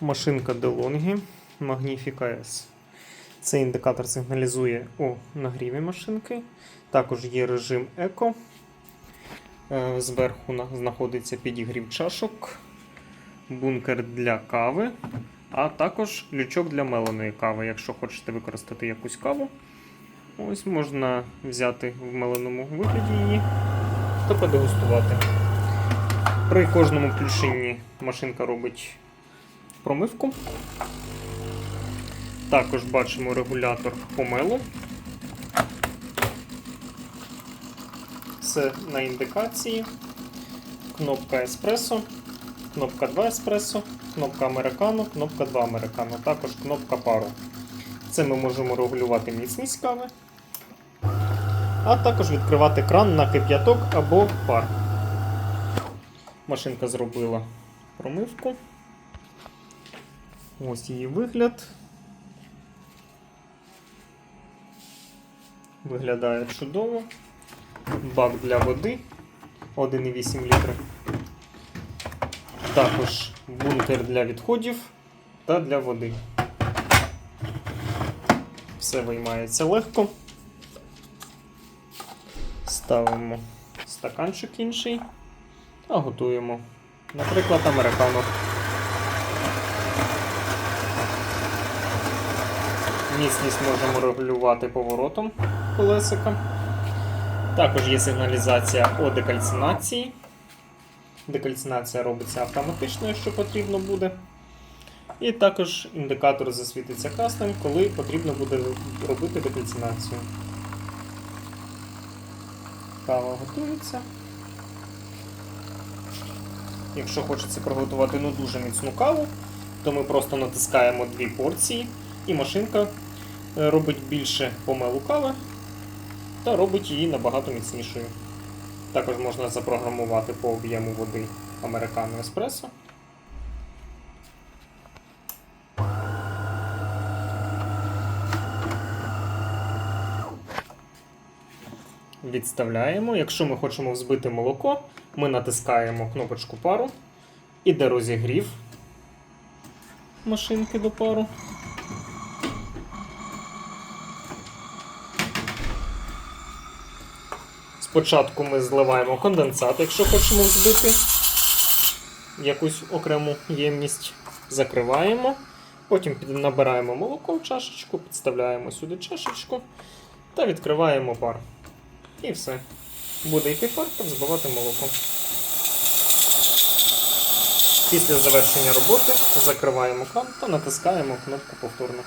Машинка DeLonghi Magnifica S. Цей індикатор сигналізує у нагріві машинки. Також є режим Еко. Зверху знаходиться підігрів чашок, бункер для кави, а також лючок для меленої кави. Якщо хочете використати якусь каву, ось можна взяти в меленому вигляді її та подегустувати. При кожному включенні машинка робить промивку. Також бачимо регулятор помелу. Це на індикації. Кнопка еспресо, кнопка 2 еспресо, кнопка американо, кнопка 2 американо, також кнопка пару. Це ми можемо регулювати міцність кави, а також відкривати кран на кип'яток або пар. Машинка зробила промивку. Ось її вигляд. Виглядає чудово. Бак для води 1,8 літри. Також бункер для відходів та для води. Все виймається легко. Ставимо стаканчик інший та готуємо. Наприклад, американо. Міцність можемо регулювати поворотом колесика. Також є сигналізація о декальцинації. Декальцинація робиться автоматично, якщо потрібно буде. І також індикатор засвітиться красним, коли потрібно буде робити декальцинацію. Кава готується. Якщо хочеться приготувати ну, дуже міцну каву, то ми просто натискаємо дві порції, і машинка робить більше помелу кави та робить її набагато міцнішою. Також можна запрограмувати по об'єму води американо еспресо. Відставляємо. Якщо ми хочемо взбити молоко, ми натискаємо кнопочку пару. Іде розігрів машинки до пару. Спочатку ми зливаємо конденсат, якщо хочемо взбити якусь окрему ємність, закриваємо. Потім набираємо молоко в чашечку, підставляємо сюди чашечку та відкриваємо пар. І все. Буде йти пар та взбивати молоко. Після завершення роботи закриваємо кран та натискаємо кнопку повторно.